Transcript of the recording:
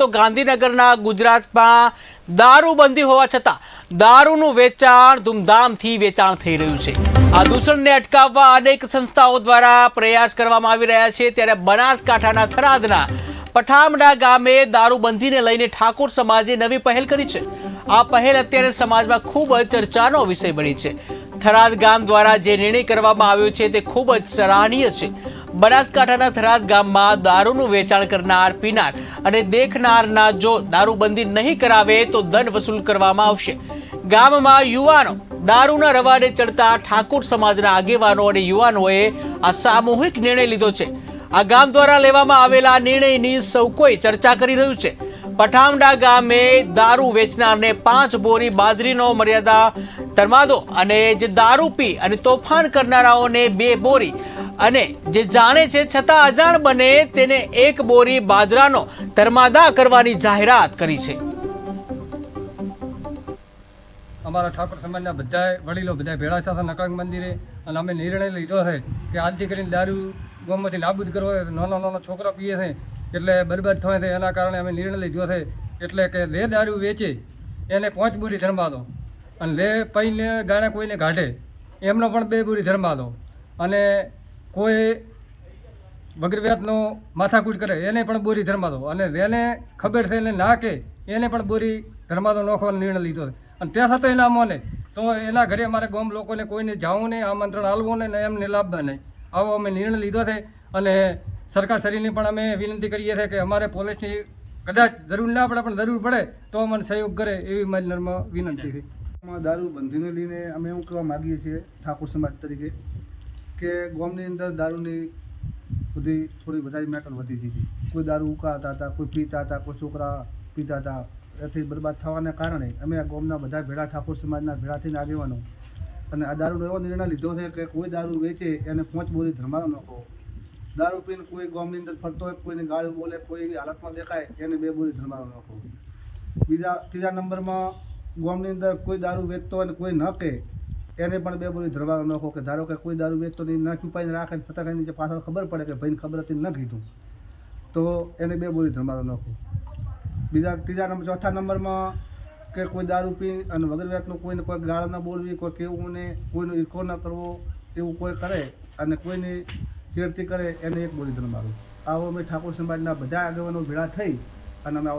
તો ગાંધીનગરના ગુજરાતમાં દારૂબંધી હોવા છતાં દારૂનું વેચાણ ધૂમધામથી વેચાણ થઈ રહ્યું છે. આ દૂષણને અટકાવવા અનેક સંસ્થાઓ દ્વારા પ્રયાસ કરવામાં આવી રહ્યા છે. ત્યારે બનાસકાંઠાના થરાદના પઠામડા ગામે દારૂબંધીને લઈને ઠાકોર સમાજે નવી પહેલ કરી છે. આ પહેલ અત્યારે સમાજમાં ખૂબ જ ચર્ચાનો વિષય બની છે. થરાદ ગામ દ્વારા જે નિર્ણય કરવામાં આવ્યો છે તે ખૂબ જ સરાહનીય છે. બનાસકાંઠાના થરાદ ગામમાં દારૂનું વેચાણ કરનાર પીનાર અને દેખનારના જો દારૂબંધી નહીં કરાવે તો દંડ વસૂલ કરવામાં આવશે. ગામમાં યુવાનો દારૂના રવાડે ચડતા ઠાકોર સમાજના આગેવાનો અને યુવાનોએ આ સામૂહિક નિર્ણય લીધો છે. આ ગામ દ્વારા લેવામાં આવેલા નિર્ણયની સૌ કોઈ ચર્ચા કરી રહ્યું છે. પઠામડા ગામે દારૂ વેચનારને પાંચ બોરી બાજરીનો મર્યાદા તરમાદો અને જે દારૂ પી અને તોફાન કરનારાઓને બે બોરી અને જે જાણે છે, છતાં અજાણ બને, તેને એક બોરી બાજરાનો તરમાદા કરવાની જાહેરાત કરી છે. અમારા ઠાકોર સમાજના બધાય વડીલો બધા ભેળા સાથે નકળંગ મંદિરે, અને અમે નિર્ણય લીધો છે કે આજથી કરીને દારૂ ગામમાંથી નાબૂદ કરવો હોય, નાનો નાનો છોકરો પીએ છે, એટલે બરબાદ થાય છે, એના કારણે અમે નિર્ણય લીધો છે, એટલે કે જે દારૂ વેચે, એને પાંચ બુરી ધર્મા દો અને જે પૈને ગાણે કોઈને કાઢે એમનો પણ બે બોરી ધર્મા દો અને કોઈ વગર વ્યાજનો માથાકૂટ કરે, એને પણ બોરી ધર્મા દો અને જેને ખબર છે એને ના એને પણ બોરી ધર્માદો નોખવાનો નિર્ણય લીધો અને ત્યાં સાથે એના મોને તો એના ઘરે અમારે ગામ લોકોને કોઈને જાવું નહીં, આમંત્રણ હાલવું નહીં એમને લાભવા નહીં. આવો અમે નિર્ણય લીધો છે અને સરકાર શ્રીની પણ અમે વિનંતી કરીએ છીએ કે અમારે પોલીસની કદાચ જરૂર ના પડે, પણ જરૂર પડે, તો અમને સહયોગ કરે એવી મારી નર્મ વિનંતી છે. દારૂ બંધીને લઈને અમે એવું કહેવા માગીએ છીએ ઠાકોર સમાજ તરીકે. કે ગોમની અંદર દારૂની બધી થોડી વધારે મેટર વધી ગઈ હતી. કોઈ દારૂ ઉકાળતા હતા, કોઈ પીતા હતા, કોઈ છોકરા પીતા હતા. એથી બરબાદ થવાને કારણે અમે આ ગોમના બધા ભેળા ઠાકોર સમાજના ભેળા થઈને આગેવાનો. અને આ દારૂનો એવો નિર્ણય લીધો છે કે કોઈ દારૂ વેચે એને પાંચ બોરી ધર્માનો નાખો દારૂ પીને કોઈ ગોમની અંદર ફરતો હોય, કોઈને ગાળું બોલે, કોઈ હાલતમાં દેખાય, એને બે બોરી ધર્માનો નાખો બીજા, ત્રીજા નંબરમાં ગોમની અંદર કોઈ દારૂ વેચતો હોય અને કોઈ ન કહે એને પણ બે બોલી ધરવા નાખો કે ધારો કે કોઈ દારૂ વેચતો નહીં ના છુપાઈને રાખે છતાં કંઈ નીચે પાછળ ખબર પડે કે ભાઈને ખબર હતી ને કીધું. તો એને બે બોલી ધરમારો નાખો. બીજા, ત્રીજા નંબર, ચોથા નંબરમાં કે કોઈ દારૂ પી અને વગર વ્યાજનું કોઈને કોઈ ગાળ ન બોલવી, કોઈ કેવું ને કોઈનો ઈરકો ન કરવો, એવું કોઈ કરે અને કોઈની છેડતી કરે, એને એક બોલી ધરમારો આવો અમે ઠાકોર સમાજના બધા આગેવાનો ભેળા થઈ અને અમે